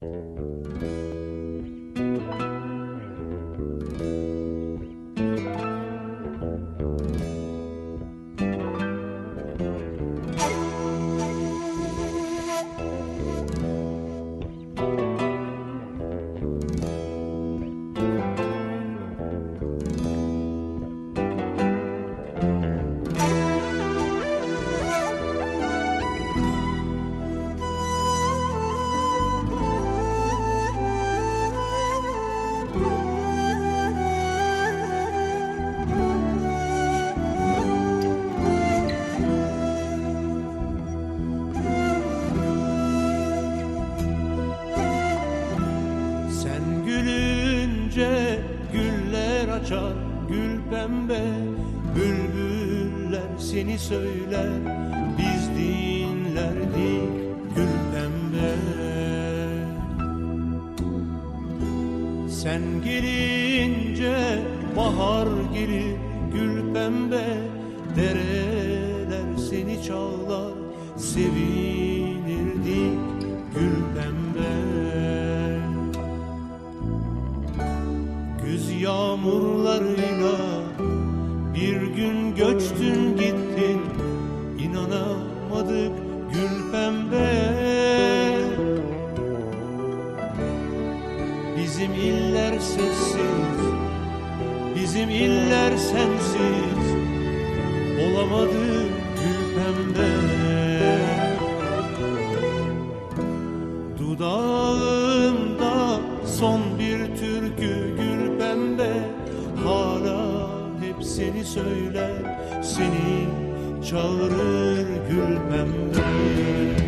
Sen açar gül pembe Bülbüller seni söyler. Biz dinlerdik gül pembe. Sen gelince bahar gelir gül pembe Dereler seni çağlar sevinirdik yağmurlarıyla bir gün göçtün gittin inanamadık gül pembe. Bizim iller sessiz Bizim iller sensiz Olamadı gül pembe. Dudağımda son bir söyler Seni çağırır gül pembe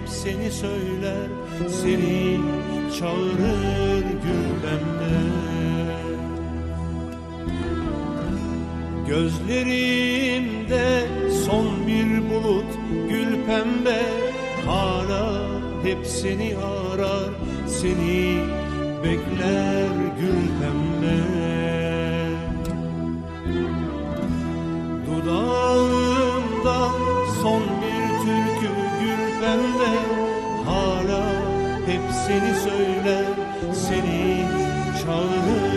hep seni söyler Seni çağırır gül pembe Gözlerimde son bir bulut gül pembe Hala hep seni arar Seni bekler gül pembe. Dudağımda son hep seni söyler Seni çağırır